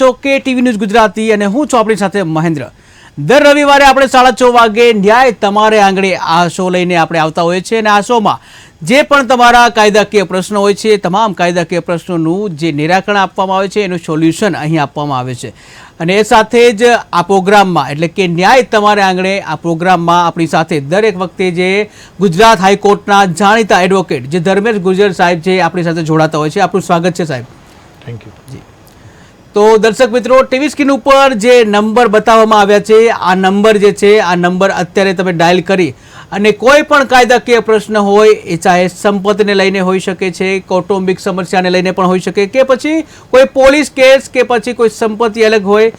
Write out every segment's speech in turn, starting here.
છો કે TV news Gujarati અને હું છું આપણી સાથે મહેન્દ્ર. દર રવિવારે આપણે સાડા છ વાગે ન્યાય તમારે આંગણે આ શો લઈને આપણે આવતા હોઈએ છીએ અને આ શોમાં જે પણ તમારા કાયદાકીય પ્રશ્નો હોય છે તમામ કાયદાકીય પ્રશ્નોનું જે નિરાકરણ આપવામાં આવે છે એનું સોલ્યુશન અહીં આપવામાં આવે છે. અને એ સાથે જ આ પ્રોગ્રામમાં એટલે કે ન્યાય તમારે આંગણે આ પ્રોગ્રામમાં આપણી સાથે દરેક વખતે જે ગુજરાત હાઈકોર્ટના જાણીતા એડવોકેટ જે ધર્મેશ ગુજર સાહેબ છે આપણી સાથે જોડાતા હોય છે. આપણું સ્વાગત છે સાહેબ. થેન્ક યુ તો દર્શક મિત્રો ટીવી સ્ક્રીન ઉપર જે નંબર બતાવવામાં આવ્યા છે, આ નંબર જે છે, આ નંબર અત્યારે તમે ડાયલ કરી અને કોઈ પણ કાયદાકીય પ્રશ્ન હોય, એ ચાહે સંપત્તિને લઈને હોઈ શકે છે, કૌટુંબિક સમસ્યાને લઈને પણ હોઈ શકે કે પછી કોઈ પોલીસ કેસ કે પછી કોઈ સંપત્તિ અલગ હોય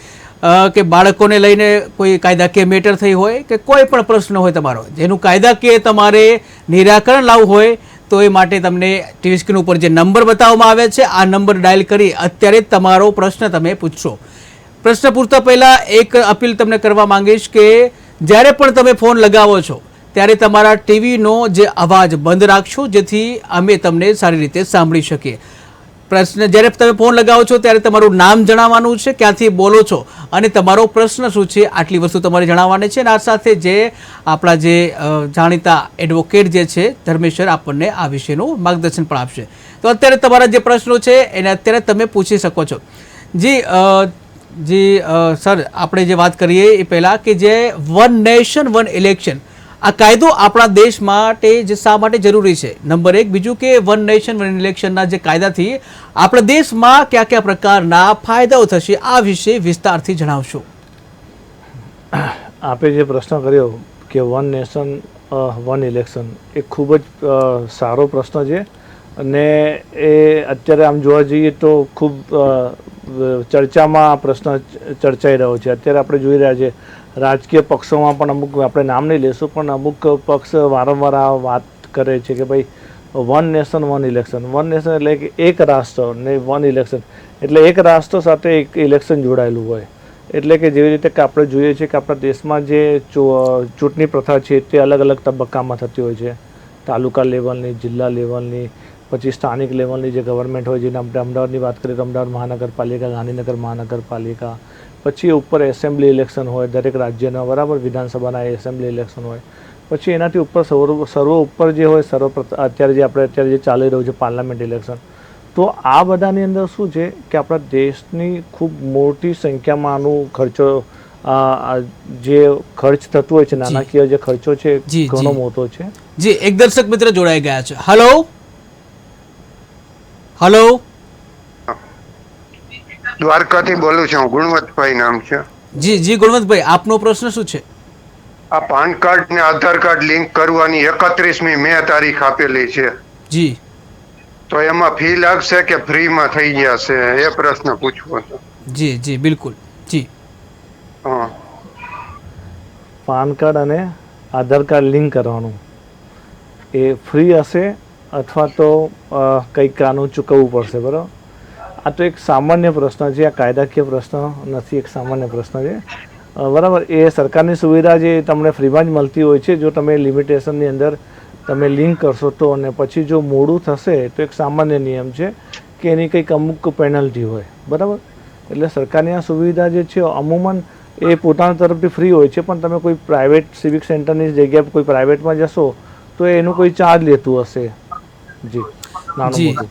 કે બાળકોને લઈને કોઈ કાયદાકીય મેટર થઈ હોય કે કોઈ પણ પ્રશ્ન હોય તમારો. જેનું કાયદાકીય તમારે નિરાકરણ લાવવું હોય તો એ માટે તમને ટીવી સ્ક્રીન ઉપર જે નંબર બતાવવામાં આવે છે, આ નંબર ડાયલ કરી અત્યારે તમારો પ્રશ્ન તમે પૂછશો. પ્રશ્ન પૂછતા પહેલાં એક અપીલ તમને કરવા માંગીશ કે જ્યારે પણ તમે ફોન લગાવો છો, ત્યારે તમારા ટીવીનો જે અવાજ બંધ રાખશો, જેથી અમે તમને સારી રીતે સાંભળી શકીએ. પ્રશ્ન, જ્યારે તમે ફોન લગાવો છો, ત્યારે તમારું નામ જણાવવાનું છે, ક્યાંથી બોલો છો અને તમારો પ્રશ્ન શું છે, આટલી વસ્તુ તમારે જણાવવાની છે અને આ સાથે જે આપણા જે જાણીતા એડવોકેટ જે છે, ધર્મેશ્વર આપણને આ વિશેનું માર્ગદર્શન પણ આપશે. તો અત્યારે તમારા જે પ્રશ્નો છે, એને અત્યારે તમે પૂછી શકો છો. જી જી સર, આપણે જે વાત કરીએ એ પહેલાં કે જે વન નેશન, વન ઇલેક્શન આ કાયદો આપણા દેશ માટે જે શા માટે જરૂરી છે? નંબર એક, બીજું કે વન નેશન વન ઇલેક્શનના જે કાયદાથી આપણા દેશમાં કયા કયા પ્રકારના ફાયદાઓ થશે, આ વિશે વિસ્તારથી જણાવશો. આપે જે પ્રશ્ન કર્યો કે વન નેશન વન ઇલેક્શન એ ખૂબ જ સારો પ્રશ્ન છે અને એ અત્યારે આમ જોવા જઈએ તો ખૂબ ચર્ચામાં આ પ્રશ્ન ચર્ચાઈ રહ્યો છે. અત્યારે આપણે જોઈ રહ્યા છે રાજકીય પક્ષોમાં પણ અમુક આપણે નામ નહીં લેશું, પણ અમુક પક્ષ વારંવાર આ વાત કરે છે કે ભાઈ one nation one election one nation એટલે કે એક રાષ્ટ્ર ને વન ઇલેક્શન એટલે એક રાષ્ટ્ર સાથે એક ઇલેક્શન જોડાયેલું હોય. એટલે કે જેવી રીતે કે આપણે જોઈએ છીએ કે આપણા દેશમાં જે ચૂંટણી પ્રથા છે તે અલગ અલગ તબક્કામાં થતી હોય છે. તાલુકા લેવલની, જિલ્લા લેવલની, પછી સ્થાનિક લેવલની જે ગવર્મેન્ટ હોય, જેને આપણે અમદાવાદની વાત કરીએ તો અમદાવાદ મહાનગરપાલિકા, ગાંધીનગર મહાનગરપાલિકા પછી ઉપર એસેમ્બલી ઇલેક્શન હોય દરેક રાજ્યના બરાબર વિધાનસભાના એસેમ્બલી ઇલેક્શન હોય. પછી એનાથી ઉપર સર્વ સર્વ ઉપર જે હોય સર્વ અત્યારે જે આપણે અત્યારે જે ચાલી રહ્યું છે પાર્લામેન્ટ ઇલેક્શન તો આ બધાની અંદર શું છે કે આપણા દેશની ખૂબ મોટી સંખ્યામાં આનું ખર્ચો જે ખર્ચ થતું હોય છે નાણાકીય જે ખર્ચો છે ઘણો મોટો છે. જી એક દર્શક મિત્ર જોડાઈ ગયા છે. હલો હલો દ્વારકાથી બોલું છું. ગુણવંતભાઈ નામ છે. જી જી ગુણવંતભાઈ આપનો પ્રશ્ન શું છે? આ પાન કાર્ડ ને આધાર કાર્ડ લિંક કરવાની એકત્રીસમી મે તારીખ આપેલી છે. જી. તો એમાં ફી લાગશે કે ફ્રીમાં થઈ જશે એ પ્રશ્ન પૂછવો હતો જી જી બિલકુલ. જી. હા. પાન કાર્ડ અને આધાર કાર્ડ લિંક કરવાનું. એ ફ્રી હશે અથવા તો કંઈક આનું ચૂકવવું પડશે બરાબર? આ તો એક સામાન્ય પ્રશ્ન છે આ કાયદાકીય પ્રશ્ન નથી એક સામાન્ય પ્રશ્ન છે. બરાબર એ સરકારની સુવિધા જે તમને ફ્રીમાં જ મળતી હોય છે જો તમે લિમિટેશનની અંદર તમે લિંક કરશો તો અને પછી જો મોડું થશે તો એક સામાન્ય નિયમ છે કે એની કંઈક અમુક પેનલ્ટી હોય. બરાબર? એટલે સરકારની આ સુવિધા જે છે અમુમન એ પોતાના તરફથી ફ્રી હોય છે પણ તમે કોઈ પ્રાઇવેટ સિવિક સેન્ટરની જગ્યાએ કોઈ પ્રાઇવેટમાં જશો તો એનું કોઈ ચાર્જ લેતું હશે. જી. નાનું મોટું.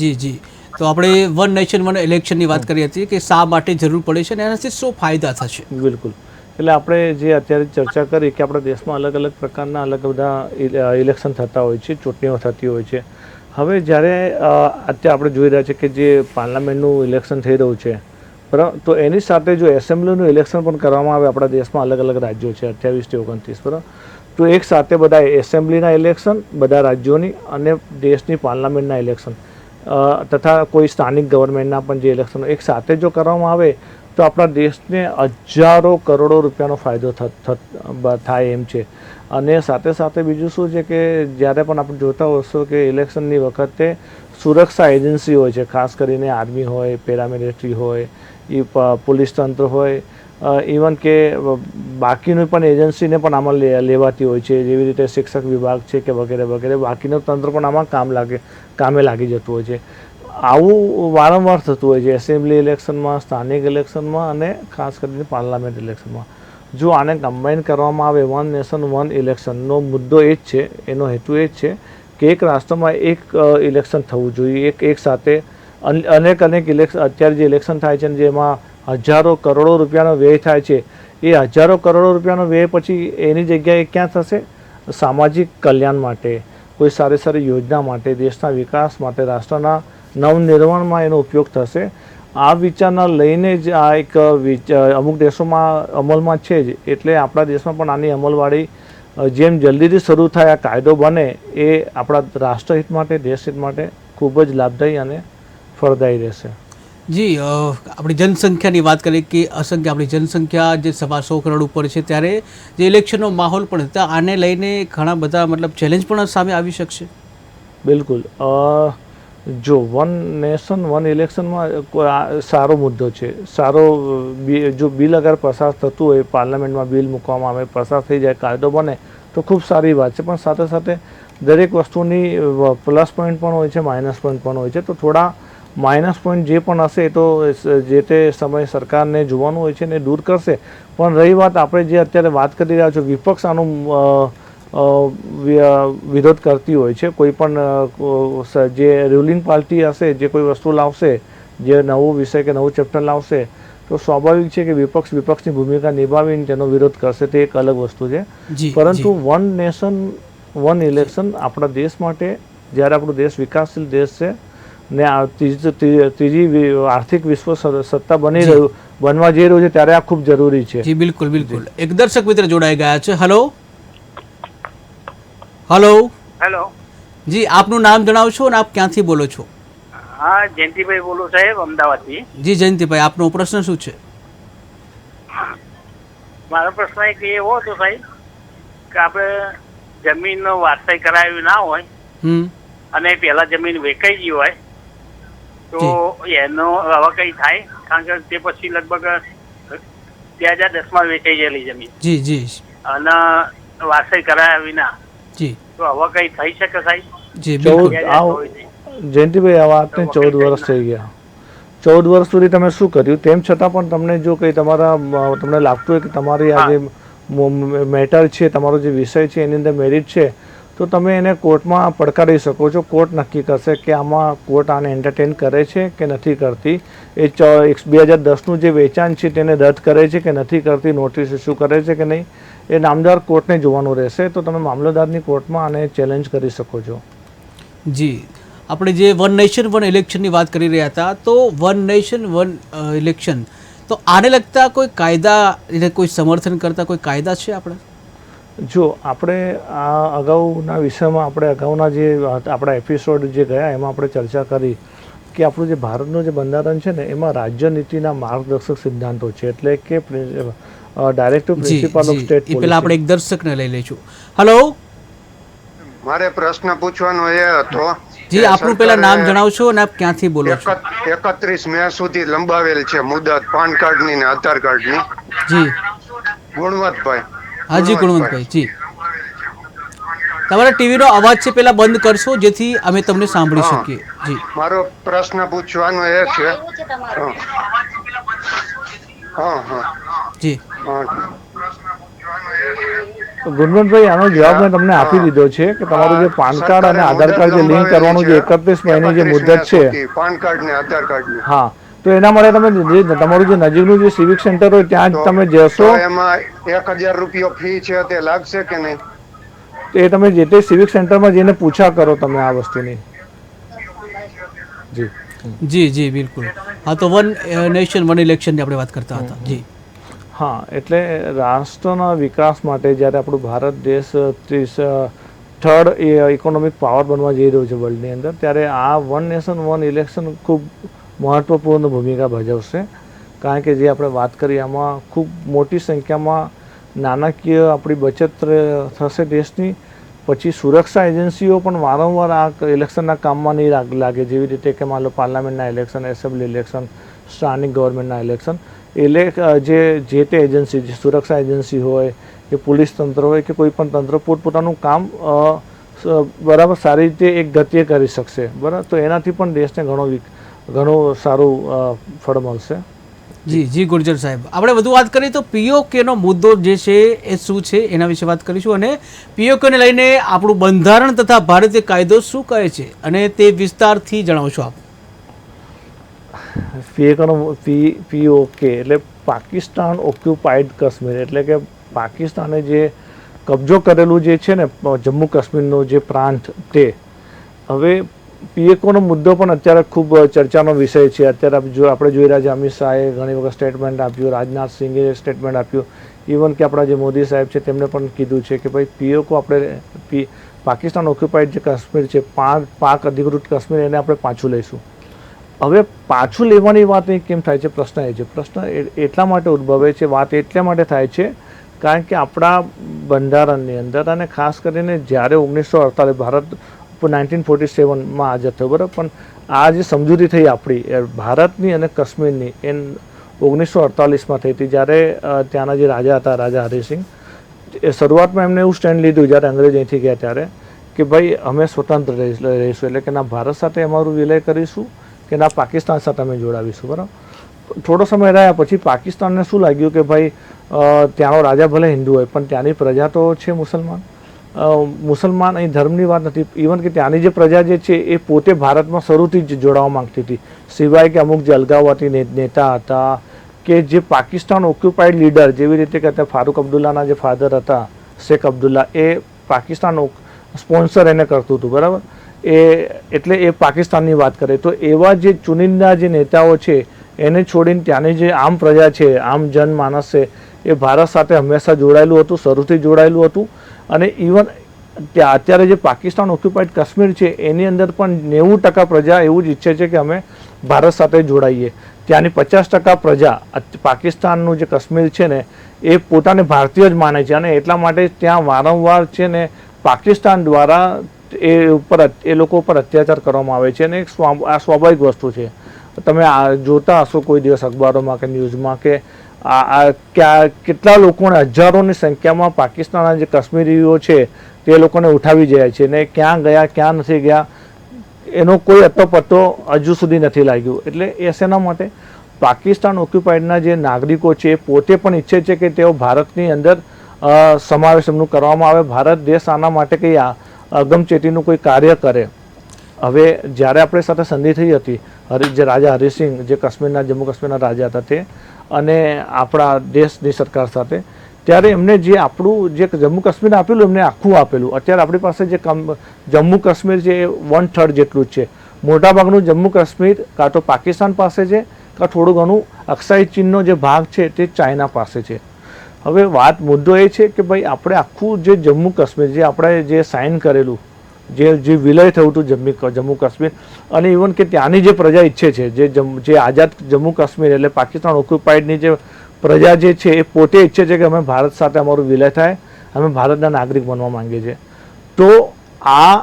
જી જી. તો આપણે વન નેશન વન ઇલેક્શનની વાત કરી હતી કે શા માટે જરૂર પડે છે અને એનાથી શું ફાયદા થશે? બિલકુલ. એટલે આપણે જે અત્યારે ચર્ચા કરી કે આપણા દેશમાં અલગ અલગ પ્રકારના અલગ બધા ઇલેક્શન થતા હોય છે ચૂંટણીઓ થતી હોય છે. હવે જ્યારે અત્યારે આપણે જોઈ રહ્યા છીએ કે જે પાર્લામેન્ટનું ઇલેક્શન થઈ રહ્યું છે બરાબર તો એની સાથે જો એસેમ્બલીનું ઇલેક્શન પણ કરવામાં આવે આપણા દેશમાં અલગ અલગ રાજ્યો છે અઠ્યાવીસથી ઓગણત્રીસ બરાબર? તો એક સાથે બધા એસેમ્બલીના ઇલેક્શન બધા રાજ્યોની અને દેશની પાર્લામેન્ટના ઇલેક્શન. તથા કોઈ સ્થાનિક ગવર્મેન્ટના પણ જે ઇલેક્શનો એક સાથે જો કરવામાં આવે, તો આપણા દેશને હજારો કરોડો રૂપિયાનો ફાયદો થાય એમ છે. અને સાથે સાથે બીજું શું છે કે, જ્યારે પણ આપણે જોતા હોઈશું કે ઇલેક્શનની વખતે સુરક્ષા એજન્સી હોય છે, ખાસ કરીને આર્મી હોય, પેરામિલિટરી હોય એ પોલીસ તંત્ર હોય ઇવન કે બાકીની પણ એજન્સીને પણ આમાં લેવાતી હોય છે, જેવી રીતે શિક્ષક વિભાગ છે કે વગેરે વગેરે, બાકીનું તંત્ર પણ આમાં કામ લાગે, કામે લાગી જતું હોય છે. આવું વારંવાર થતું હોય છે એસેમ્બલી ઇલેક્શનમાં સ્થાનિક ઇલેક્શનમાં અને ખાસ કરીને પાર્લામેન્ટ ઇલેક્શનમાં જો આને કમ્બાઈન કરવામાં આવે વન નેશન વન ઇલેક્શનનો મુદ્દો એ જ છે, એનો હેતુ એ જ છે કે એક રાષ્ટ્રમાં એક ઇલેક્શન થવું જોઈએ, એક એક સાથે અન- અનેક અનેક ઇલેક્શન અત્યારે જે ઇલેક્શન થાય છે જેમાં હજારો કરોડો રૂપિયાનો વ્યય થાય છે. એ હજારો કરોડો રૂપિયાનો વ્યય પછી એની જગ્યાએ ક્યાં થશે? સામાજિક કલ્યાણ માટે, કોઈ સારી સારી યોજના માટે, દેશના વિકાસ માટે, રાષ્ટ્રના નવનિર્માણમાં એનો ઉપયોગ થશે. આ વિચારના લઈને જ આ એક અમુક દેશોમાં અમલમાં છે જ. એટલે આપણા દેશમાં પણ આની અમલવાળી, જેમ જલ્દીથી શરૂ થાય, આ કાયદો બને, એ આપણા રાષ્ટ્રહિત માટે, દેશહિત માટે ખૂબ જ લાભદાયી અને ફળદાયી રહેશે. જી આપણી જનસંખ્યાની વાત કરીએ કે અસંખ્ય આપણી જનસંખ્યા જે સવા સો કરોડ ઉપર છે, ત્યારે જે ઇલેક્શનનો માહોલ પણ હતા, આને લઈને ઘણા બધા મતલબ ચેલેન્જ પણ સામે આવી શકશે. બિલકુલ. જો વન નેશન વન ઇલેક્શનમાં સારો મુદ્દો છે. સારો જો બિલ અગર પસાર થતું હોય, પાર્લામેન્ટમાં બિલ મૂકવામાં આવે, પસાર થઈ જાય, કાયદો બને, તો ખૂબ સારી વાત છે. પણ સાથે સાથે દરેક વસ્તુની પ્લસ પોઈન્ટ પણ હોય છે માઇનસ પોઈન્ટ પણ હોય છે. તો થોડા માઇનસ પોઈન્ટ જે પણ હશે એ તો જે તે સમયે સરકારને જોવાનું હોય છે ને દૂર કરશે. પણ રહી વાત આપણે જે અત્યારે વાત કરી રહ્યા છો વિપક્ષ આનું વિરોધ કરતી હોય છે. કોઈ પણ જે રૂલિંગ પાર્ટી હશે જે કોઈ વસ્તુ લાવશે જે નવો વિષય કે નવું ચેપ્ટર લાવશે તો સ્વાભાવિક છે કે વિપક્ષ વિપક્ષની ભૂમિકા નિભાવીને તેનો વિરોધ કરશે. તે એક અલગ વસ્તુ છે. પરંતુ વન નેશન વન ઇલેક્શન આપણા દેશ માટે જ્યારે આપણો દેશ વિકાસશીલ દેશ છે ને આ ત્રીજી ત્રીજી આર્થિક વિશ્વ સત્તા બની રહ્યું બનવા જઈ રહ્યું છે ત્યારે આ ખૂબ જરૂરી છે. જી બિલકુલ બિલકુલ. એક દર્શક મિત્ર જોડાઈ ગયા છે. હલો હલો હેલો જી આપનું નામ જણાવશો અને આપ ક્યાંથી બોલો છો? હા જયંતિભાઈ બોલું સાહેબ અમદાવાદથી. જી જયંતિભાઈ આપનો પ્રશ્ન શું છે? મારો પ્રશ્ન એક એવો હતો સાહેબ કે આપણે જમીનનો વારસાઈ કરાવી ના હોય હમ. અને પહેલા જમીન વેચાઈ ગઈ હોય તો એનો હવે કઈ થાય? કારણ કે તે પછી લગભગ બે હજાર દસમાં વેચાઈ ગયેલી જમીન. જી જી. અને વાસય કરાયા વિના. જી. તો હવે કઈ થઈ શકે સાહેબ? જી ચૌદ આવ. જયંતિભાઈ આ વાતને ચૌદ વર્ષ થઈ ગયા. ચૌદ વર્ષ સુધી તમે શું કર્યું? તેમ છતાં પણ તમને જો કંઈ તમારા તમને લાગતું હોય કે તમારી આ જે મેટર છે તમારો જે વિષય છે એની અંદર મેરિટ છે તો તમે એને કોર્ટમાં પડકારી શકો છો. કોર્ટ નક્કી કરશે કે આમાં કોર્ટ આને એન્ટરટેન કરે છે કે નથી કરતી. એ ચ બે હજાર દસનું જે વેચાણ છે તેને રદ કરે છે કે નથી કરતી નોટિસ ઇસ્યુ કરે છે કે નહીં, એ નામદાર કોર્ટને જોવાનું રહેશે. તો તમે મામલતદારની કોર્ટમાં આને ચેલેન્જ કરી શકો છો. જી. આપણે જે વન નેશન વન ઇલેક્શનની વાત કરી રહ્યા હતા, તો વન નેશન વન ઇલેક્શન તો આને લગતા કોઈ કાયદા, એને કોઈ સમર્થન કરતા કોઈ કાયદા છે આપણે? જો આપણે આ અગાઉના વિષયમાં આપણે અગાઉના જે આપણા એપિસોડ જે ગયા એમાં આપણે ચર્ચા કરી કે આપણું જે ભારતનું જે બંધારણ છે ને એમાં રાજ્યનીતિના માર્ગદર્શક સિદ્ધાંતો છે. એટલે કે ડાયરેક્ટિવ પ્રિન્સિપલ ઓફ સ્ટેટ એ પહેલા આપણે એક દર્શકને લઈ લઈશું. હલો મારે પ્રશ્ન પૂછવાનો એ હતો જી આપનું પહેલા નામ જણાવશો અને આપ ક્યાંથી બોલો છો? એકત- એકત્રીસ મે સુધી લંબાવેલ છે મુદત પાન કાર્ડની ને આધાર કાર્ડની. જી. ગુણવંતભાઈ હાજી ગુણવંતભાઈ જી. તમારા ટીવીનો અવાજ છે પેલા બંધ કરશો જેથી અમે તમને સાંભળી શકીએ. જી. મારો પ્રશ્ન પૂછવાનો એ છે. હા. હા હા. જી. હા. ગુણવંતભાઈ આનો જવાબ મેં તમને આપી દીધો છે કે તમારું જે પાન કાર્ડ અને આધાર કાર્ડ જે લિંક કરવાનું જે એકત્રીસ મહિની જે મુદત છે. પાન કાર્ડ ને આધાર કાર્ડ હા. તો એના માટે તમે જે તમારું જે નજીકનું જે સિવિક સેન્ટર હોય ત્યાં જ તમે જશો. એમાં એક હજાર રૂપિયો ફી છે તે લાગશે કે નહીં? એ તમે જે તે સિવિક સેન્ટરમાં જઈને પૂછા કરો તમે આ વસ્તુની. જી. જી જી બિલકુલ. હા તો વન નેશન વન ઇલેક્શનની આપણે વાત કરતા હતા. જી. હા એટલે રાષ્ટ્રના વિકાસ માટે જ્યારે આપણું ભારત દેશ ત્રીસ થર્ડ ઇકોનોમિક પાવર બનવા જઈ રહ્યો છે વર્લ્ડની અંદર ત્યારે આ વન નેશન વન ઇલેક્શન ખૂબ મહત્વપૂર્ણ ભૂમિકા ભજવશે. કારણ કે જે આપણે વાત કરી, આમાં ખૂબ મોટી સંખ્યામાં નાણાકીય આપણી બચત થશે દેશની. પછી સુરક્ષા એજન્સીઓ પણ વારંવાર આ ઇલેક્શનના કામમાં નહીં લાગે. જેવી રીતે કે માન પાર્લામેન્ટના ઇલેક્શન, એસેમ્બલી ઇલેક્શન, સ્થાનિક ગવર્મેન્ટના ઇલેક્શન. એટલે જે જે તે એજન્સી, જે સુરક્ષા એજન્સી હોય, કે પોલીસ તંત્ર હોય, કે કોઈ પણ તંત્ર, પોતપોતાનું કામ બરાબર સારી રીતે એક ગતિએ કરી શકશે. બરાબર? તો એનાથી પણ દેશને ઘણો ઘણું સારું ફળ મળશે. જી જી ગુર્જર સાહેબ. આપણે વધુ વાત કરીએ તો પીઓકેનો મુદ્દો જે છે એ શું છે એના વિશે વાત કરીશું અને પીઓકેને લઈને આપણું બંધારણ તથા ભારતીય કાયદો શું કહે છે અને તે વિસ્તારથી જણાવશો આપ. પીએકનો પી પીઓકે એટલે પાકિસ્તાન ઓક્યુપાઈડ કાશ્મીર એટલે કે પાકિસ્તાને જે કબજો કરેલું જે છે ને જમ્મુ કાશ્મીરનો જે પ્રાંત તે હવે પીએકોનો મુદ્દો પણ અત્યારે ખૂબ ચર્ચાનો વિષય છે. અત્યારે જો, આપણે જોઈ રહ્યા છીએ, અમિત શાહે ઘણી વખત સ્ટેટમેન્ટ આપ્યું, રાજનાથ સિંઘે સ્ટેટમેન્ટ આપ્યું. ઇવન કે આપણા જે મોદી સાહેબ છે તેમણે પણ કીધું છે કે ભાઈ પીઓકો આપણે પાકિસ્તાન ઓક્યુપાઈડ જે કાશ્મીર છે, પાક પાક અધિકૃત કાશ્મીર, એને આપણે પાછું લઈશું. હવે પાછું લેવાની વાત અહીં કેમ થાય છે? પ્રશ્ન એ છે. પ્રશ્ન એ- એટલા માટે ઉદ્ભવે છે, વાત એટલા માટે થાય છે, કારણ કે આપણા બંધારણની અંદર અને ખાસ કરીને જ્યારે ઓગણીસો અડતાલીસ ભારત નાઇન્ટીન ફોર્ટી સેવનમાં આજે થયો, બરાબર? પણ આ જે સમજૂતી થઈ આપણી, એ ભારતની અને કાશ્મીરની એ ઓગણીસો અડતાલીસમાં થઈ હતી. જ્યારે ત્યાંના જે રાજા હતા, રાજા હરિસિંહ, એ શરૂઆતમાં એમને એવું સ્ટેન્ડ લીધું, જ્યારે અંગ્રેજ અહીંથી ગયા ત્યારે, કે ભાઈ, અમે સ્વતંત્ર રહીશ- એટલે કે ના, ભારત સાથે અમારું વિલય કરીશું, કે ના, પાકિસ્તાન સાથે અમે જોડાવીશું, બરાબર? થોડો સમય રહ્યા પછી પાકિસ્તાનને શું લાગ્યું કે ભાઈ ત્યાંનો રાજા ભલે હિન્દુ હોય, પણ ત્યાંની પ્રજા તો છે મુસલમાન? મુસલમાન અહીં ધર્મની વાત નથી. ઇવન કે ત્યાંની જે પ્રજા જે છે, એ પોતે ભારતમાં શરૂથી જ જોડાવા માંગતી હતી. સિવાય કે અમુક જે અલગાવવાથી નેતા હતા કે જે પાકિસ્તાન ઓક્યુપાઈડ લીડર જેવી રીતે કે ફારૂક અબ્દુલ્લાના જે ફાધર હતા, શેખ અબ્દુલ્લા, એ પાકિસ્તાન સ્પોન્સર એને કરતું હતું, બરાબર? એ, એટલે એ પાકિસ્તાનની વાત કરે. તો એવા જે ચુનિંદા જે નેતાઓ છે, એને છોડીને ત્યાંની જે આમ પ્રજા છે, આમ જનમાનસ છે, એ ભારત સાથે હંમેશા જોડાયેલું હતું, શરૂથી જોડાયેલું હતું. અને ઇવન ત્યાં અત્યારે જે પાકિસ્તાન ઓક્યુપાઈડ કાશ્મીર છે, એની અંદર પણ નેવું ટકા પ્રજા એવું જ ઈચ્છે છે કે અમે ભારત સાથે જોડાઈએ. ત્યાંની પચાસ ટકા પ્રજા પાકિસ્તાનનું જે કાશ્મીર છે ને, એ પોતાને ભારતીય જ માને છે અને એટલા માટે ત્યાં વારંવાર છે ને, પાકિસ્તાન દ્વારા એ ઉપર એ લોકો ઉપર અત્યાચાર કરવામાં આવે છે અને એક આ સ્વાભાવિક વસ્તુ છે. તમે આ જોતા હશો કોઈ દિવસ અખબારોમાં કે ન્યૂઝમાં કે કેટલા લોકોને, હજારોની સંખ્યામાં પાકિસ્તાનના જે કાશ્મીરીઓ છે, તે લોકોને ઉઠાવી જાય છે ને ક્યાં ગયા, ક્યાં નથી ગયા, એનો કોઈ અતોપત્તો હજુ સુધી નથી લાગ્યું. એટલે એ શેના માટે? પાકિસ્તાન ઓક્યુપાઈડના જે નાગરિકો છે, પોતે પણ ઈચ્છે છે કે તેઓ ભારતની અંદર સમાવેશ એમનું કરવામાં આવે. ભારત દેશ આના માટે કંઈ અગમચેતીનું કોઈ કાર્ય કરે. હવે જ્યારે આપણી સાથે સંધિ થઈ હતી, હરિ, જે રાજા હરિસિંહ, જે કાશ્મીરના, જમ્મુ કાશ્મીરના રાજા હતા તે, અને આપણા દેશની સરકાર સાથે, ત્યારે એમને જે આપણું જે જમ્મુ કાશ્મીર આપેલું, એમને આખું આપેલું. અત્યારે આપણી પાસે જે જમ્મુ કાશ્મીર છે એ વન થર્ડ જેટલું જ છે. મોટાભાગનું જમ્મુ કાશ્મીર કાં તો પાકિસ્તાન પાસે છે, કાં થોડું ઘણું અક્ષાઈ ચીનનો જે ભાગ છે તે ચાઇના પાસે છે. હવે વાત મુદ્દો એ છે કે ભાઈ, આપણે આખું જે જમ્મુ કાશ્મીર જે આપણે જે સાઇન કરેલું જે જે વિલય થયું હતું જમ્મુ જમ્મુ કાશ્મીર. અને ઇવન કે ત્યાંની જે પ્રજા ઈચ્છે છે, જે જે આઝાદ જમ્મુ કાશ્મીર એટલે પાકિસ્તાન ઓક્યુપાઈડની જે પ્રજા જે છે એ પોતે ઈચ્છે છે કે અમે ભારત સાથે અમારું વિલય થાય, અમે ભારતના નાગરિક બનવા માંગીએ છીએ. તો આ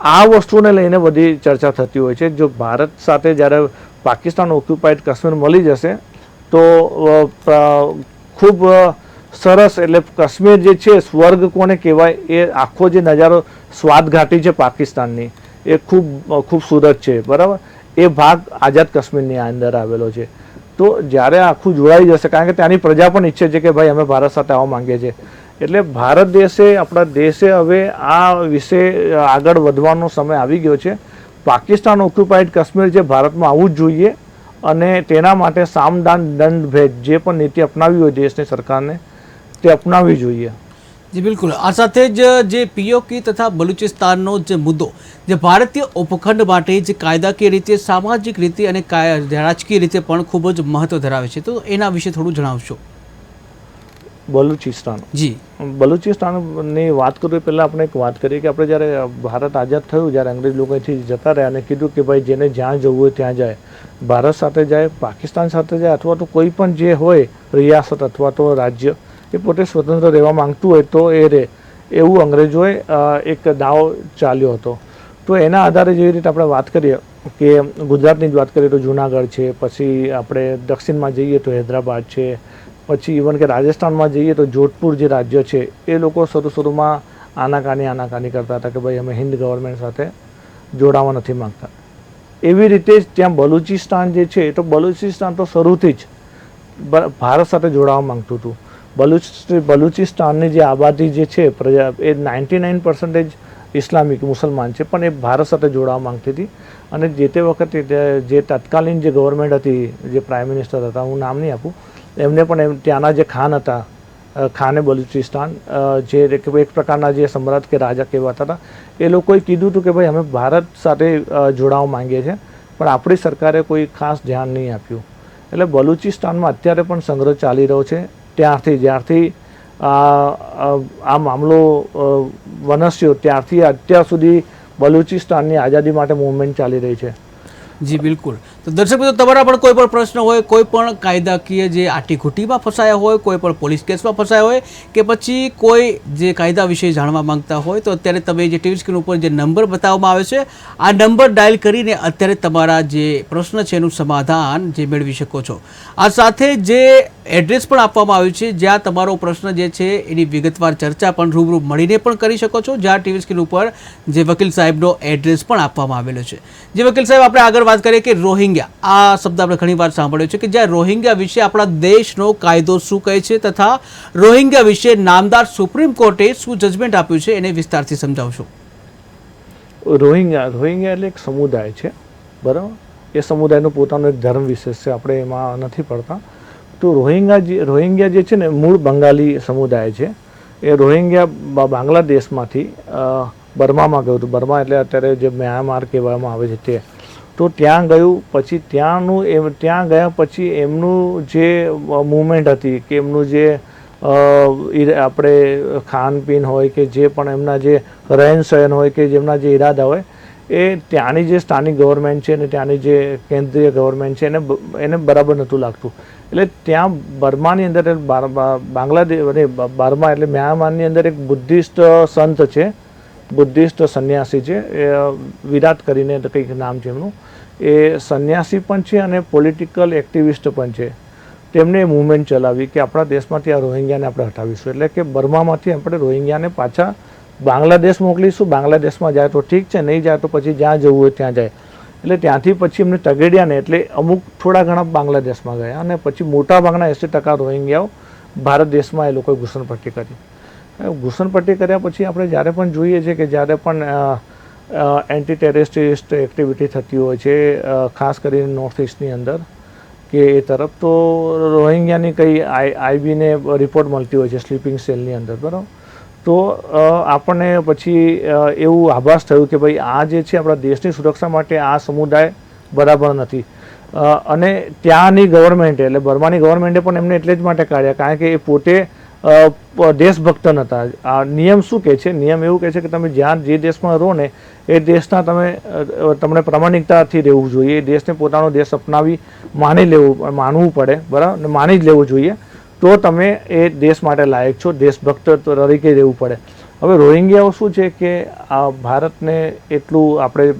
આ વસ્તુને લઈને બધી ચર્ચા થતી હોય છે. જો ભારત સાથે જ્યારે પાકિસ્તાન ઓક્યુપાઈડ કાશ્મીર મળી જશે, તો ખૂબ સરસ એટલે કાશ્મીર જે છે, સ્વર્ગ કોને કહેવાય, એ આખો જે નજારો સ્વાદ ઘાટી છે પાકિસ્તાનની, એ ખૂબ ખૂબસૂરત છે, બરાબર? એ ભાગ આઝાદ કાશ્મીરની અંદર આવેલો છે. તો જ્યારે આખું જોડાઈ જશે, કારણ કે ત્યાંની પ્રજા પણ ઈચ્છે છે કે ભાઈ અમે ભારત સાથે આવવા માંગીએ છીએ. એટલે ભારત દેશે, આપણા દેશે હવે આ વિશે આગળ વધવાનો સમય આવી ગયો છે. પાકિસ્તાન ઓક્યુપાઈડ કાશ્મીર જે ભારતમાં આવવું જ જોઈએ અને તેના માટે સામદાન દંડ ભેદ જે પણ નીતિ અપનાવી હોય દેશની સરકારને તે અપનાવવી જોઈએ. જી બિલકુલ. આ સાથે જ જે પીઓકી તથા બલુચિસ્તાનનો જે મુદ્દો જે ભારતીય ઉપખંડ માટે જે કાયદાકીય રીતે સામાજિક રીતે અને કાય- રાજકીય રીતે પણ ખૂબ જ મહત્વ ધરાવે છે. તો એના વિશે થોડું જણાવશો. બલુચિસ્તાન. જી. બલુચિસ્તાનની વાત કરીએ પહેલાં આપણે એક વાત કરીએ કે આપણે જ્યારે ભારત આઝાદ થયું જ્યારે અંગ્રેજ લોકો અહીંથી જતા રહ્યા અને કીધું કે ભાઈ જેને જ્યાં જવું હોય ત્યાં જાય. ભારત સાથે જાય પાકિસ્તાન સાથે જાય અથવા તો કોઈ પણ જે હોય રિયાસત અથવા તો રાજ્ય. એ પોતે સ્વતંત્ર રહેવા માંગતું હોય તો એ રહે. એવું અંગ્રેજોએ એક દાવ ચાલ્યો હતો. તો એના આધારે જેવી રીતે આપણે વાત કરીએ કે ગુજરાતની જ વાત કરીએ તો જુનાગઢ છે, પછી આપણે દક્ષિણમાં જઈએ તો હૈદરાબાદ છે, પછી ઇવન કે રાજસ્થાનમાં જઈએ તો જોધપુર જે રાજ્ય છે, એ લોકો શરૂ શરૂમાં આનાકાની આનાકાની કરતા હતા કે ભાઈ અમે હિન્દ ગવર્મેન્ટ સાથે જોડાવા નથી માંગતા. એવી રીતે જ ત્યાં બલુચિસ્તાન જે છે તો બલુચિસ્તાન તો શરૂથી જ ભારત સાથે જોડાવા માંગતું હતું. બલુચ બલુચિસ્તાનની જે આબાદી જે છે, પ્રજા, એ નાઇન્ટી નાઇન પર્સન્ટેજ ઇસ્લામિક મુસલમાન છે, પણ એ ભારત સાથે જોડાવા માંગતી હતી. અને જે તે વખતે જે તત્કાલીન જે ગવર્મેન્ટ હતી, જે પ્રાઇમ મિનિસ્ટર હતા, હું નામ નહીં આપું, એમને પણ એમ, ત્યાંના જે ખાન હતા ખાને બલુચિસ્તાન જે એક પ્રકારના જે સમ્રાટ કે રાજા કહેવાતા હતા, એ લોકોએ કીધું હતું કે ભાઈ અમે ભારત સાથે જોડાવા માંગીએ છીએ, પણ આપણી સરકારે કોઈ ખાસ ધ્યાન નહીં આપ્યું. એટલે બલુચિસ્તાનમાં અત્યારે પણ સંગ્રહ ચાલી રહ્યો છે. ત્યારથી જ્યારથી આ મામલો વનસ્યો ત્યારથી અત્યાર સુધી બલુચિસ્તાનની આઝાદી માટે મુવમેન્ટ ચાલી રહી છે. જી, બિલકુલ. દર્શક મિત્રો, તમારા પણ કોઈ પણ પ્રશ્ન હોય, કોઈ પણ કાયદાકીય જે આટીઘૂટીમાં ફસાયા હોય, કોઈ પણ પોલીસ કેસમાં ફસાયા હોય, કે પછી કોઈ જે કાયદા વિશે જાણવા માંગતા હોય, તો અત્યારે તમે જે ટીવી સ્ક્રીન ઉપર જે નંબર બતાવવામાં આવે છે, આ નંબર ડાયલ કરીને અત્યારે તમારા જે પ્રશ્ન છે એનું સમાધાન જે મેળવી શકો છો. આ સાથે જે એડ્રેસ પણ આપવામાં આવ્યું છે, જ્યાં તમારો પ્રશ્ન જે છે એની વિગતવાર ચર્ચા પણ રૂબરૂ મળીને પણ કરી શકો છો, જ્યાં ટીવી સ્ક્રીન ઉપર જે વકીલ સાહેબનો એડ્રેસ પણ આપવામાં આવેલો છે. જે વકીલ સાહેબ, આપણે આગળ વાત કરીએ કે રોહિંગ્યા. આ શબ્દ આપણે ઘણી વાર સાંભળ્યો છે કે જ્યાં રોહિંગ્યા વિશે આપણા દેશનો કાયદો શું કહે છે તથા રોહિંગ્યા વિશે નામદાર સુપ્રીમ કોર્ટે શું જજમેન્ટ આપ્યું છે એને વિસ્તારથી સમજાવશો. રોહિંગ્યા રોહિંગ્યા એટલે એક સમુદાય છે, બરાબર? એ સમુદાયનું પોતાનું એક ધર્મ વિશેષ છે, આપણે એમાં નથી પડતા. તો રોહિંગ્યા જે રોહિંગ્યા જે છે ને, મૂળ બંગાળી સમુદાય છે. એ રોહિંગ્યા બાંગ્લાદેશમાંથી બર્મામાં ગયું હતું. બર્મા એટલે અત્યારે જે મ્યાનમાર કહેવામાં આવે છે તે. તો ત્યાં ગયું, પછી ત્યાંનું એમ, ત્યાં ગયા પછી એમનું જે મુવમેન્ટ હતી કે એમનું જે આપણે ખાનપીન હોય કે જે પણ એમના જે રહેન સહન હોય કે જેમના જે ઈરાદા હોય, એ ત્યાંની જે સ્થાનિક ગવર્મેન્ટ છે અને ત્યાંની જે કેન્દ્રીય ગવર્મેન્ટ છે એને એને બરાબર નહોતું લાગતું. એટલે ત્યાં બર્માની અંદર બાંગ્લાદેશ, અને બર્મા એટલે મ્યાનમારની અંદર એક બુદ્ધિસ્ટ સંત છે. બુદ્ધિસ્ટ સંન્યાસી છે, એ વિરાટ કરીને કંઈક નામ છે એમનું. એ સંન્યાસી પણ છે અને પોલિટિકલ એક્ટિવિસ્ટ પણ છે. તેમણે મૂવમેન્ટ ચલાવી કે આપણા દેશમાંથી આ રોહિંગ્યાને આપણે હટાવીશું. એટલે કે બર્મામાંથી આપણે રોહિંગ્યાને પાછા બાંગ્લાદેશ મોકલીશું. બાંગ્લાદેશમાં જાય તો ઠીક છે, નહીં જાય તો પછી જ્યાં જવું હોય ત્યાં જાય. એટલે ત્યાંથી પછી એમને તગેડ્યા ને એટલે અમુક થોડા ઘણા બાંગ્લાદેશમાં ગયા અને પછી મોટા ભાગના એંસી ટકા રોહિંગ્યાઓ ભારત દેશમાં એ લોકોએ ઘૂસણપટ્ટી કરી. ઘૂસણપટ્ટી કર્યા પછી આપણે જ્યારે પણ જોઈએ છીએ કે જ્યારે પણ એન્ટી ટેરરિસ્ટ એક્ટિવિટી થતી હોય છે ખાસ કરીને નોર્થ ઇસ્ટની અંદર, કે એ તરફ તો રોહિંગ્યાની કંઈ આઈ, આઈબીને રિપોર્ટ મળતી હોય છે સ્લીપિંગ સેલની અંદર, બરાબર? તો આપણને પછી એવું આભાસ થયું કે ભાઈ આ જે છે આપણા દેશની સુરક્ષા માટે આ સમુદાય બરાબર નથી. અને ત્યાંની ગવર્મેન્ટે એટલે બર્માની ગવર્મેન્ટે પણ એમને એટલે જ માટે કાઢ્યા, કારણ કે એ પોતે અ, હતા. આ નિયમ શું કહે છે? નિયમ એવું કહે છે કે તમે જ્યાં જે દેશમાં રહો ને એ દેશના તમે તમને પ્રામાણિકતાથી રહેવું જોઈએ. એ દેશને પોતાનો દેશ અપનાવી માની લેવું માનવું પડે. બરાબર? માની જ લેવું જોઈએ. તો તમે એ દેશ માટે લાયક છો. દેશભક્ત તરીકે રહેવું પડે. હવે રોહિંગ્યાઓ શું છે કે આ ભારતને એટલું આપણે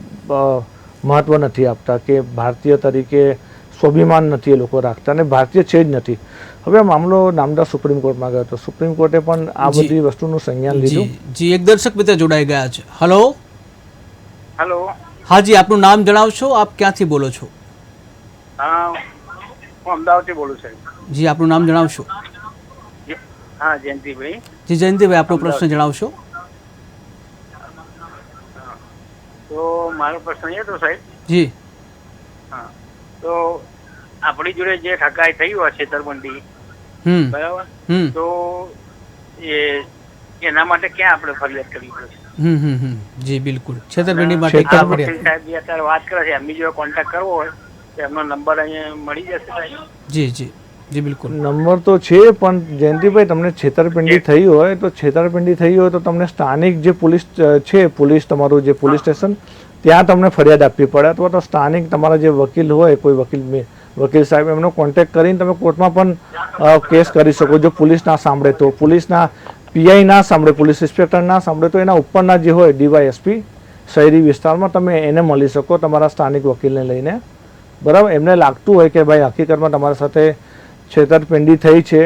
મહત્ત્વ નથી આપતા કે ભારતીય તરીકે સ્વાભિમાન નથી એ લોકો રાખતા અને ભારતીય છે જ નથી. હવે મામલો નામદા સુપ્રીમ કોર્ટમાં ગયો હતો. સુપ્રીમ કોર્ટે પણ આ બધી વસ્તુનું સંજ્ઞાન લીધું. જી જી એક દર્શક મિત્ર જોડાઈ ગયા છે. હલો હલો હાજી આપનું નામ જણાવશો? આપ ક્યાંથી બોલો છો? હા હું અમદાવાદથી બોલું સાહેબ જી આપનું નામ જણાવશો? હા જયંતિભાઈ. જી જયંતિભાઈ આપનો પ્રશ્ન જણાવશો? તો મારો પ્રશ્ન એ હતો સાહેબ. જી. હા. તો આપણી જોડે જે ઠગાઈ થઈ હોય છેતરપિંડી બરાબર? તો એ એના માટે ક્યાં આપણે ફરિયાદ કરવી પડશે જી બિલકુલ. છેતરપિંડી માટે ક્યાં ફરિયાદ? સાહેબ જે અત્યારે વાત કરે છે એમની જોડે કોન્ટેક્ટ કરવો હોય તો એમનો નંબર અહીંયા મળી જશે સાહેબ. જી જી. જી બિલકુલ. નંબર તો છે પણ જયંતિભાઈ તમને છેતરપિંડી થઈ હોય તો છેતરપિંડી થઈ હોય તો તમને સ્થાનિક જે પોલીસ છે પોલીસ તમારું જે પોલીસ સ્ટેશન ત્યાં તમને ફરિયાદ આપવી પડે અથવા તો સ્થાનિક તમારા જે વકીલ હોય, કોઈ વકીલ વકીલ સાહેબ, એમનો કોન્ટેક્ટ કરીને તમે કોર્ટમાં પણ કેસ કરી શકો. જો પોલીસ ના સાંભળે તો પોલીસના પીઆઈ ના સાંભળે, પોલીસ ઇન્સ્પેક્ટર ના સાંભળે તો એના ઉપરના જે હોય, ડીવાયએસપી, શહેરી વિસ્તારમાં તમે એને મળી શકો તમારા સ્થાનિક વકીલને લઈને. બરાબર? એમને લાગતું હોય કે ભાઈ હકીકતમાં તમારા સાથે છેતરપિંડી થઈ છે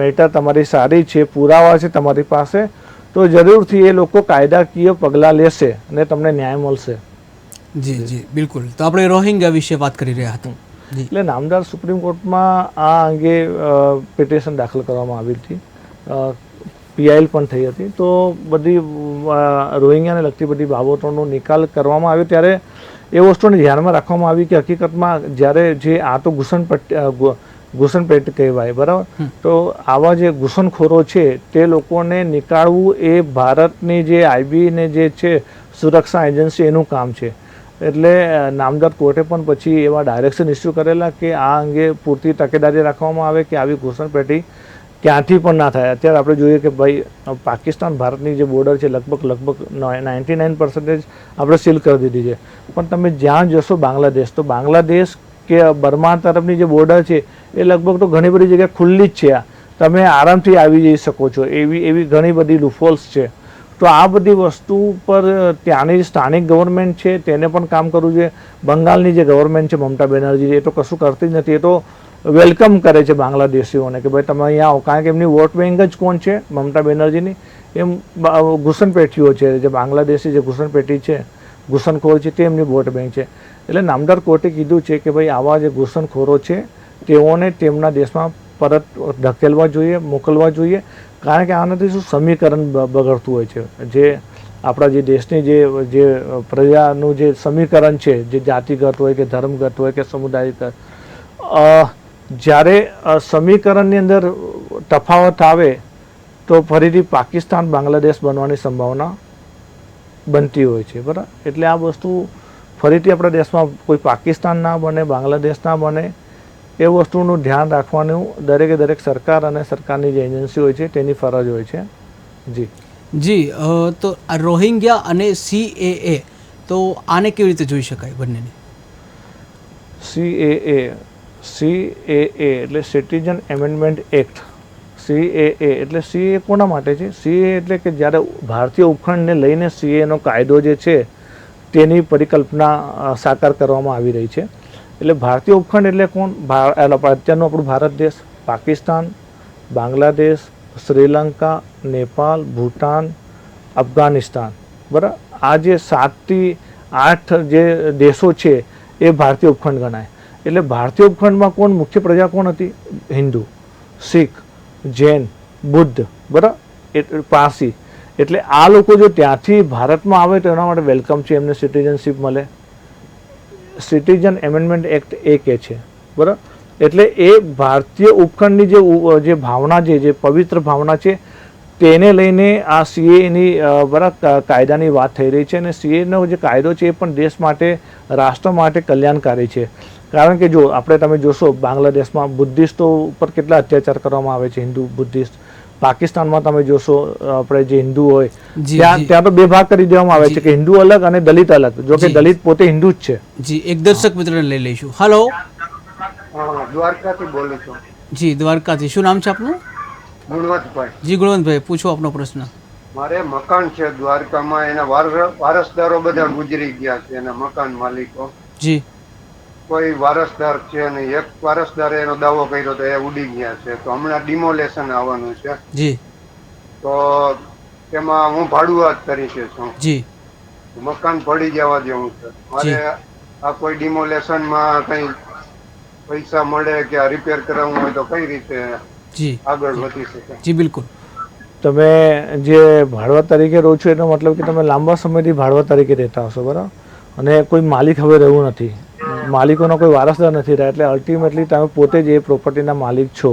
મેટર તમારી સારી છે, પુરાવા છે તમારી પાસે તો જરૂરથી એ લોકો કાયદાકીય પગલાં લેશે અને તમને ન્યાય મળશે. જી જી બિલકુલ. તો આપણે રોહિંગ્યા વિશે વાત કરી રહ્યા હતા. એટલે નામદાર સુપ્રીમ કોર્ટમાં આ અંગે પિટિશન દાખલ કરવામાં આવી હતી. પીઆઈએલ પણ થઈ હતી. તો બધી રોહિંગ્યાને લગતી બધી બાબતોનો નિકાલ કરવામાં આવ્યો. ત્યારે એ વસ્તુને ધ્યાનમાં રાખવામાં આવી કે હકીકતમાં જ્યારે જે આ તો ઘૂસણપટ્ટી ઘૂસણપેટ કહેવાય બરાબર? તો આવા જે ઘૂસણખોરો છે તે લોકોને નીકાળવું એ ભારતની જે આઈબીને જે છે સુરક્ષા એજન્સી એનું કામ છે. એટલે નામદાર કોર્ટે પણ પછી એવા ડાયરેક્શન ઇસ્યુ કરેલા કે આ અંગે પૂરતી તકેદારી રાખવામાં આવે કે આવી ઘૂસણપેટી ક્યાંથી પણ ના થાય. અત્યારે આપણે જોઈએ કે ભાઈ પાકિસ્તાન ભારતની જે બોર્ડર છે લગભગ લગભગ નાઇન્ટી નાઇન પર્સન્ટેજ આપણે સીલ કરી દીધી છે. પણ તમે જ્યાં જશો બાંગ્લાદેશ તો બાંગ્લાદેશ કે બર્મા તરફની જે બોર્ડર છે, એ લગભગ તો ઘણી બધી જગ્યાએ ખુલ્લી જ છે આ. તમે આરામથી આવી જઈ શકો છો. એવી એવી ઘણી બધી લુફોલ્સ છે. તો આ બધી વસ્તુ પર ત્યાંની સ્થાનિક ગવર્મેન્ટ છે, તેને પણ કામ કરવું જોઈએ. બંગાળની જે ગવર્મેન્ટ છે, મમતા બેનર્જી, એ તો કશું કરતી જ નથી. એ તો વેલકમ કરે છે બાંગ્લાદેશીઓને કે ભાઈ, તમે અહીંયા આવો. કારણ કે એમની વોટ બેંક જ કોણ છે? મમતા બેનર્જીની. એમ ઘૂસણપેટીઓ છે. જે બાંગ્લાદેશી જે ઘૂસણપેટી છે ઘૂસણખોર છે તે એમની વોટ બેંક છે. એટલે નામદાર કોર્ટે કીધું છે કે ભાઈ આવા જે ઘૂસણખોરો છે, તેઓને તેમના દેશમાં પરત ધકેલવા જોઈએ, મોકલવા જોઈએ. કારણ કે આનાથી શું સમીકરણ બગડતું હોય છે. જે આપણા જે દેશની જે જે પ્રજાનું જે સમીકરણ છે, જે જાતિગત હોય કે ધર્મગત હોય કે સમુદાયગત જ્યારે સમીકરણની અંદર તફાવત આવે, તો ફરીથી પાકિસ્તાન બાંગ્લાદેશ બનવાની સંભાવના બનતી હોય છે બરાબર? એટલે આ વસ્તુ ફરીથી આપણા દેશમાં કોઈ પાકિસ્તાન ના બને બાંગ્લાદેશ ના બને એ વસ્તુનું ધ્યાન રાખવાનું દરેકે દરેક સરકાર અને સરકારની જે એજન્સી હોય છે તેની ફરજ હોય છે. જી. જી તો રોહિંગ્યા અને સીએએ તો આને કેવી રીતે જોઈ શકાય બંનેને? C A A C A એ એટલે citizen amendment act. C A A એટલે સી એ કોના માટે છે? સી એ એટલે કે જ્યારે ભારતીય ઉપખંડને લઈને સી એનો કાયદો જે છે, તેની પરિકલ્પના સાકાર કરવામાં આવી રહી છે. એટલે ભારતીય ઉપખંડ એટલે કોણ? અત્યારનું આપણું ભારત દેશ. પાકિસ્તાન, બાંગ્લાદેશ, શ્રીલંકા, નેપાળ, ભૂટાન, અફઘાનિસ્તાન. બરાબર? આ જે સાતથી આઠ જે દેશો છે, એ ભારતીય ઉપખંડ ગણાય. એટલે ભારતીય ઉપખંડમાં કોણ મુખ્ય પ્રજા કોણ હતી? હિન્દુ, શીખ. જૈન, બુદ્ધ, બરાબર? પારસી. એટલે આ લોકો જો ત્યાંથી ભારતમાં આવે તો એના માટે વેલકમ છે, એમને સિટીઝનશીપ મળે. સિટીઝન એમેન્ડમેન્ટ એક્ટ એ કે છે, બરાબર? એટલે એ ભારતીય ઉપખંડની જે જે ભાવના છે, જે પવિત્ર ભાવના છે, તેને લઈને આ સીએની બરાબર કાયદાની વાત થઈ રહી છે અને સીએનો જે કાયદો છે એ પણ દેશ માટે, રાષ્ટ્ર માટે કલ્યાણકારી છે. કારણ કે જો આપણે તમે જોશો બાંગ્લાદેશમાં બુદ્ધિસ્ટો ઉપર કેટલા અત્યાચાર કરવામાં આવે છે હિન્દુ બુદ્ધિસ્ટ. પાકિસ્તાનમાં તમે જોશો આપણે જે હિન્દુ હોય ત્યાં ત્યાં તો બે ભાગ કરી દેવામાં આવે છે કે હિન્દુ અલગ અને દલિત અલગ. જો કે દલિત પોતે હિન્દુ જ છે. જી એક દર્શક મિત્રને લઈ લઈશું. હલો હા, દ્વારકાથી બોલું છું. જી દ્વારકાથી. શું નામ છે આપનું? ગુણવંતભાઈ. જી ગુણવંતભાઈ પૂછો આપનો પ્રશ્ન. મારે મકાન છે દ્વારકામાં એના વાર- વારસદારો બધા ગુજરી ગયા છે એના મકાન માલિકો. જી. કોઈ વારસદાર છે નહીં. એક વારસદારે એનો દાવો કર્યો તો એ ઉડી ગયા છે. તો હમણાં ડિમોલેશન આવવાનું છે. જી. તો તેમાં હું ભાડુઆત તરીકે છું જી. મકાન પડી જવા જેવું છે. મારે આ કોઈ ડિમોલેશનમાં કઈ પૈસા મળે કે આ રિપેર કરાવવું હોય તો કઈ રીતે જી. આગળ વધી શકે? જી બિલકુલ. તમે જે ભાડવા તરીકે રહો છો એનો મતલબ કે તમે લાંબા સમયથી ભાડવા તરીકે રહેતા હશો બરાબર? અને કોઈ માલિક હવે રહેવું નથી. માલિકોનો કોઈ વારસદાર નથી રહ્યા એટલે અલ્ટિમેટલી તમે પોતે જ એ પ્રોપર્ટીના માલિક છો.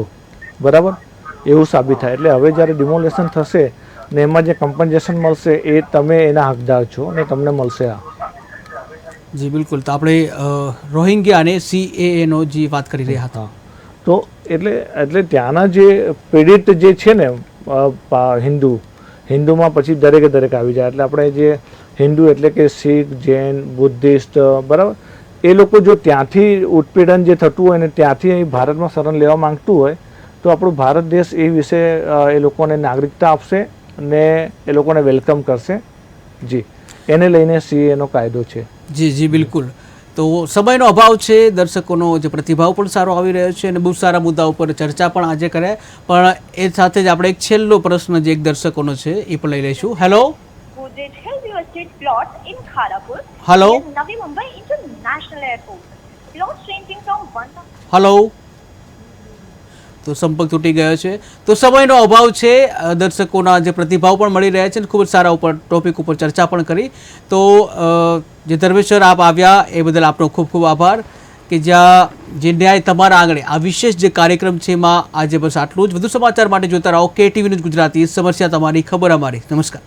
બરાબર? એવું સાબિત થાય. એટલે હવે જ્યારે ડિમોલેશન થશે ને એમાં જે કમ્પન્સેશન મળશે એ તમે એના હકદાર છો અને તમને મળશે આ. જી બિલકુલ. તો આપણે રોહિંગ્યા અને સીએએ નો જે વાત કરી રહ્યા હતા. તો એટલે એટલે ત્યાંના જે પીડિત જે છે ને હિન્દુ હિન્દુમાં પછી દરેકે દરેક આવી જાય. એટલે આપણે જે હિન્દુ એટલે કે શીખ જૈન બુદ્ધિસ્ટ બરાબર? એ લોકો જો ત્યાંથી ઉત્પીડન જે થતું હોય ને ત્યાંથી અહીં ભારતમાં શરણ લેવા માંગતું હોય તો આપણું ભારત દેશ એ વિશે એ લોકોને નાગરિકતા આપશે ને એ લોકોને વેલકમ કરશે. જી. એને લઈને સીએનો કાયદો છે. જી જી બિલકુલ. તો સમયનો અભાવ છે દર્શકોનો જે પ્રતિભાવ પણ સારો આવી રહ્યો છે અને બહુ સારા મુદ્દા ઉપર ચર્ચા પણ આજે કરે. પણ એ સાથે જ આપણે એક છેલ્લો પ્રશ્ન જે એક દર્શકોનો છે એ પણ લઈ લઈશું. Hello Godrej Estate plot in Kharagpur. Hello? near Navi Mumbai International Airport. Plots ranging from one. Hello તો સંપર્ક તૂટી ગયો છે તો સમયનો અભાવ છે દર્શકોના જે પ્રતિભાવ પણ મળી રહ્યા છે અને ખૂબ જ સારા ઉપર ટોપિક ઉપર ચર્ચા પણ કરી તો જે ધર્મેશ્વર આપ આવ્યા એ બદલ આપનો ખૂબ ખૂબ આભાર કે જ્યાં જે ન્યાય તમારા આંગણે આ વિશેષ જે કાર્યક્રમ છે એમાં આજે બસ આટલું જ વધુ સમાચાર માટે જોતા રહો કે ટીવી ન્યૂઝ ગુજરાતી સમસ્યા તમારી ખબર અમારી નમસ્કાર